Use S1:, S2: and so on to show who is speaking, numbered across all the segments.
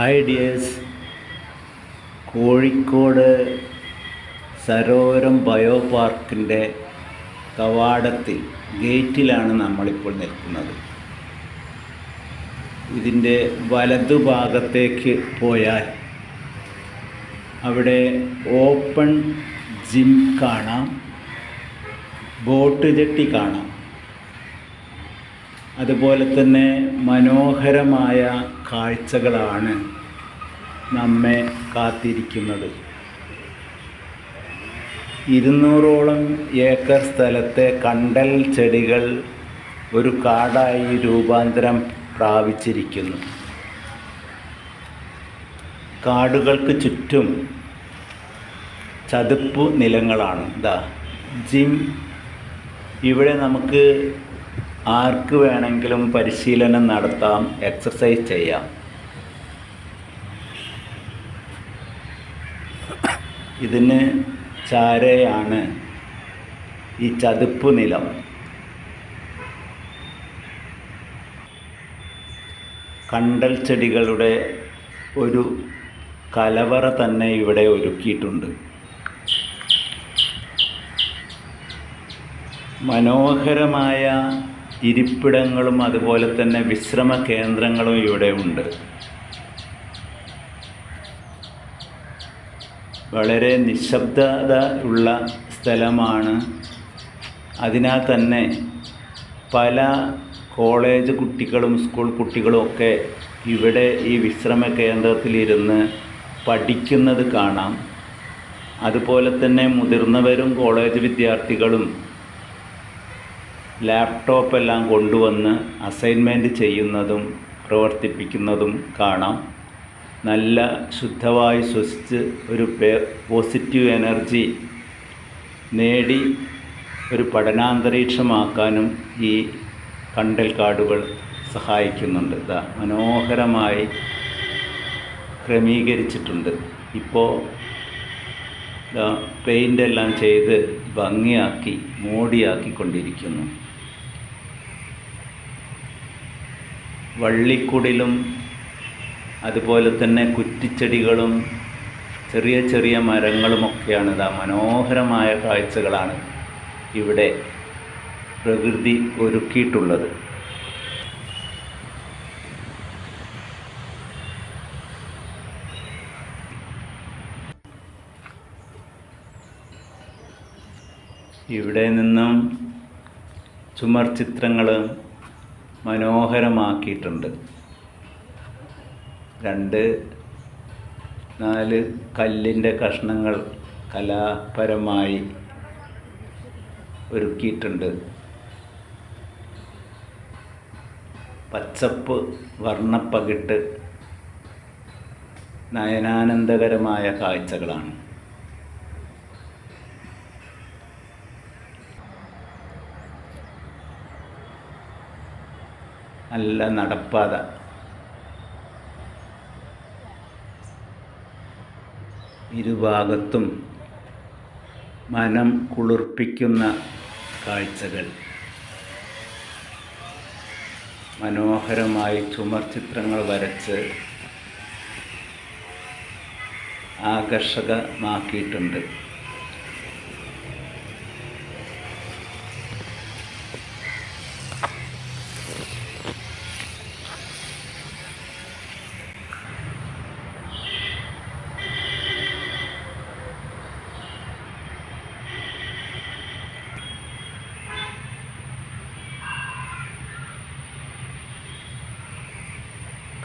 S1: Hi dears Kozhikode Sarovaram bio പാർക്കിന്റെ കവാടത്തിൽ ഗേറ്റിലാണ് നമ്മളിപ്പോൾ നിൽക്കുന്നത്. ഇതിന്റെ വലതുഭാഗത്തേക്ക് പോയാൽ അവിടെ ഓപ്പൺ ജിം കാണാം. ബോട്ട് ജെട്ടി കാണാം. അതുപോലെ തന്നെ മനോഹരമായ കാഴ്ചകളാണ് നമ്മെ കാത്തിരിക്കുന്നത്. ഇരുന്നൂറോളം ഏക്കർ സ്ഥലത്തെ കണ്ടൽ ചെടികൾ ഒരു കാടായി രൂപാന്തരം പ്രാപിച്ചിരിക്കുന്നു. കാടുകൾക്ക് ചുറ്റും ചതുപ്പ് നിലങ്ങളാണ്. ഇതാ ജിം ഇവിടെ നമുക്ക് ആർക്ക് വേണമെങ്കിലും പരിശീലനം നടത്താം എക്സസൈസ് ചെയ്യാം. ഇതിന് ചാരയാണ് ഈ ചതുപ്പ് നിലം. കണ്ടൽ ചെടികളുടെ ഒരു കലവറ തന്നെ ഇവിടെ ഒരുക്കിയിട്ടുണ്ട്. മനോഹരമായ ഇരിപ്പിടങ്ങളും അതുപോലെ തന്നെ വിശ്രമ കേന്ദ്രങ്ങളും ഇവിടെ ഉണ്ട്. വളരെ നിശബ്ദത ഉള്ള സ്ഥലമാണ്. അതിനാൽ തന്നെ പല കോളേജ് കുട്ടികളും സ്കൂൾ കുട്ടികളും ഒക്കെ ഇവിടെ ഈ വിശ്രമ കേന്ദ്രത്തിലിരുന്ന് പഠിക്കുന്നത് കാണാം. അതുപോലെ തന്നെ മുതിർന്നവരും കോളേജ് വിദ്യാർത്ഥികളും ലാപ്ടോപ്പ് എല്ലാം കൊണ്ടുവന്ന് അസൈൻമെന്റ് ചെയ്യുന്നതും പ്രവർത്തിപ്പിക്കുന്നതും കാണാം. നല്ല ശുദ്ധവായു ശ്വസിച്ച് ഒരു പോസിറ്റീവ് എനർജി നേടി ഒരു പഠനാന്തരീക്ഷമാക്കാനും ഈ കണ്ടൽ കാർഡുകൾ സഹായിക്കുന്നുണ്ട്. ഇതാ മനോഹരമായി ക്രമീകരിച്ചിട്ടുണ്ട്. ഇപ്പോൾ പെയിന്റെല്ലാം ചെയ്ത് ഭംഗിയാക്കി മോടിയാക്കിക്കൊണ്ടിരിക്കുന്നു. വള്ളിക്കുടിലും അതുപോലെ തന്നെ കുറ്റിച്ചെടികളും ചെറിയ ചെറിയ മരങ്ങളുമൊക്കെയാണ് ഇതാ മനോഹരമായ കാഴ്ചകളാണ് ഇവിടെ പ്രകൃതി ഒരുക്കിയിട്ടുള്ളത്. ഇവിടെ നിന്നും ചുമർ ചിത്രങ്ങൾ മനോഹരമാക്കിയിട്ടുണ്ട്. രണ്ട് നാല് കല്ലിന്റെ കഷ്ണങ്ങൾ കലാപരമായി ഒരുക്കിയിട്ടുണ്ട്. പച്ചപ്പ് വർണപ്പകിട്ട് നയനാനന്ദകരമായ കാഴ്ചകളാണ്. നല്ല നടപ്പാത. ഇരുഭാഗത്തും മനം കുളിർപ്പിക്കുന്ന കാഴ്ചകൾ. മനോഹരമായി ചുമർ ചിത്രങ്ങൾ വരച്ച് ആകർഷകമാക്കിയിട്ടുണ്ട്.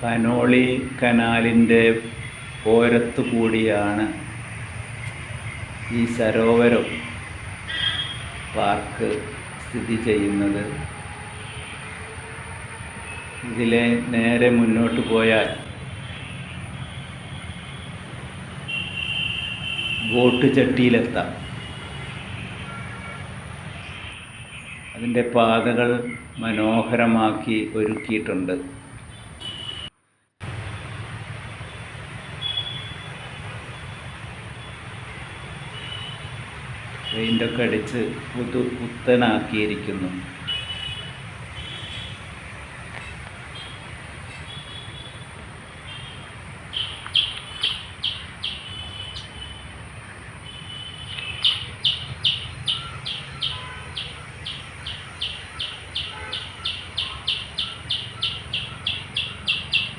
S1: കനോളി കനാലിന്റെ ഓരത്തു കൂടിയാണ് ഈ സരോവരം പാർക്ക് സ്ഥിതി ചെയ്യുന്നത്. ഇതിലെ നേരെ മുന്നോട്ട് പോയാൽ ബോട്ട് ചട്ടിയിലെത്താം. അതിന്റെ പാതകൾ മനോഹരമാക്കി ഒരുക്കിയിട്ടുണ്ട്. പെയിന്റൊക്കെ അടിച്ച് പുതു പുത്തനാക്കിയിരിക്കുന്നു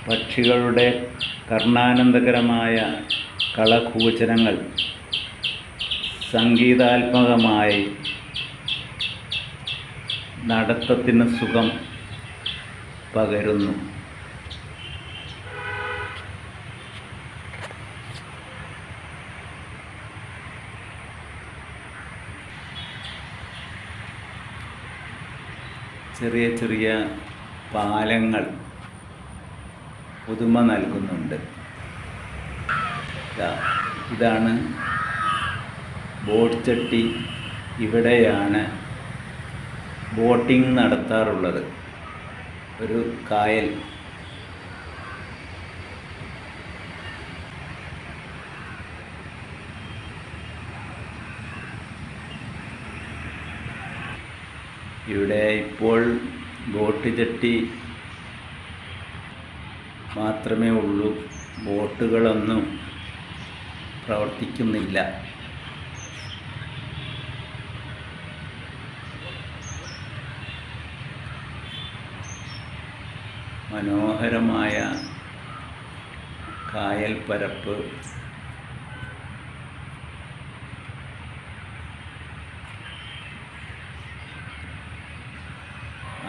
S1: പക്ഷികളുടെ കർണാനന്ദകരമായ കളകൂചനങ്ങൾ സംഗീതാത്മകമായി നടത്തത്തിന് സുഖം പകരുന്നു. ചെറിയ ചെറിയ പാലങ്ങൾ പുതുമ നൽകുന്നുണ്ട്. ഇതാണ് ബോട്ട് ചട്ടി ഇവിടെയാണ് ബോട്ടിംഗ് നടത്താറുള്ളത്. ഒരു കായൽ. ഇവിടെ ഇപ്പോൾ ബോട്ട് ചട്ടി മാത്രമേ ഉള്ളൂ. ബോട്ടുകളൊന്നും പ്രവർത്തിക്കുന്നില്ല. മനോഹരമായ കായൽ പരപ്പ്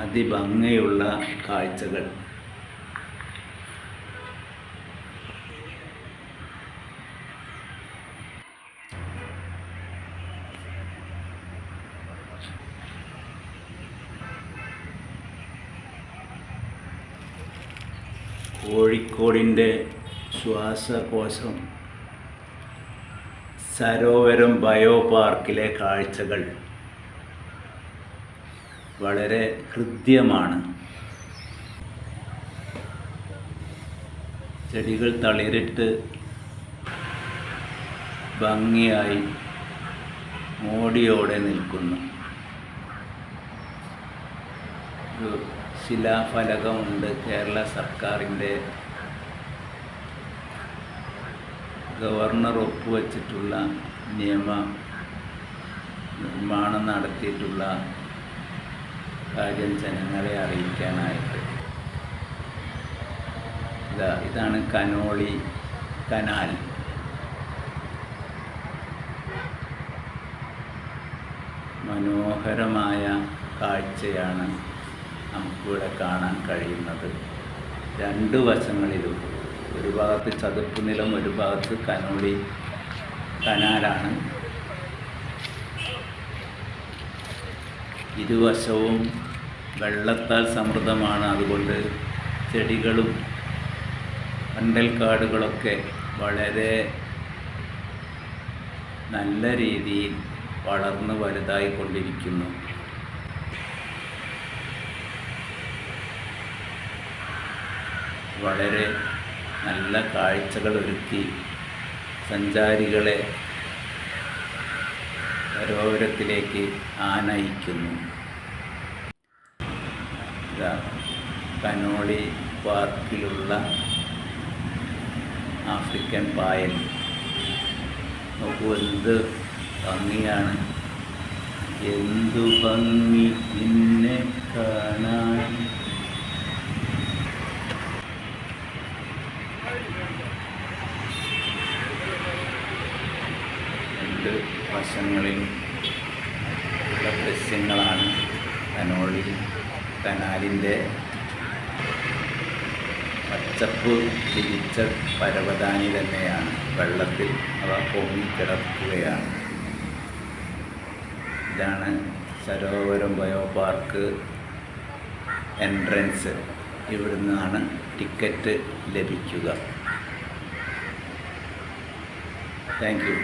S1: അതിഭംഗിയുള്ള കാഴ്ചകൾ. കോഴിക്കോടിന്റെ ശ്വാസകോശം. സരോവരം ബയോ പാർക്കിലെ കാഴ്ചകൾ വളരെ ഹൃദ്യമാണ്. ചെടികൾ തളിരിട്ട് ഭംഗിയായി മോടിയോടെ നിൽക്കുന്നു. ശിലാഫലകമുണ്ട് കേരള സർക്കാരിന്റെ ഗവർണർ ഒപ്പുവച്ചിട്ടുള്ള നിയമ നിർമ്മാണം നടത്തിയിട്ടുള്ള കാര്യം ജനങ്ങളെ അറിയിക്കാനായിട്ട്. ഇതാ ഇതാണ് കനോളി കനാൽ. മനോഹരമായ കാഴ്ചയാണ് നമുക്കിവിടെ കാണാൻ കഴിയുന്നത് രണ്ട് വശങ്ങളിലും. ഒരു ഭാഗത്ത് ചതുപ്പ് നിലം ഒരു ഭാഗത്ത് കനോളി കനാലാണ്. ഇരുവശവും വെള്ളത്താൽ സമൃദ്ധമാണ്. അതുകൊണ്ട് ചെടികളും കണ്ടൽക്കാടുകളൊക്കെ വളരെ നല്ല രീതിയിൽ വളർന്ന് വലുതായിക്കൊണ്ടിരിക്കുന്നു. വളരെ നല്ല കാഴ്ചകൾ ഒരുക്കി സഞ്ചാരികളെ സരോവരത്തിലേക്ക് ആനയിക്കുന്നു. കനോളി പാർക്കിലുള്ള ആഫ്രിക്കൻ പായൽ. നോക്കൂ എന്ത് ഭംഗിയാണ്. എന്തു ഭംഗി നിന്നെ കാണാൻ രണ്ട് വശങ്ങളിൽ ഉള്ള ദൃശ്യങ്ങളാണ് കനോളി കനാലിന്റെ പച്ചപ്പ് തിരിച്ച പരവതാനി തന്നെയാണ്. വെള്ളത്തിൽ അവ പൊങ്ങിക്കിടക്കുകയാണ് ഇതാണ് സരോവരം ബയോ പാർക്ക് എൻട്രൻസ്. ഇവിടുന്നാണ് ടിക്കറ്റ് ലഭിക്കുക. Thank you.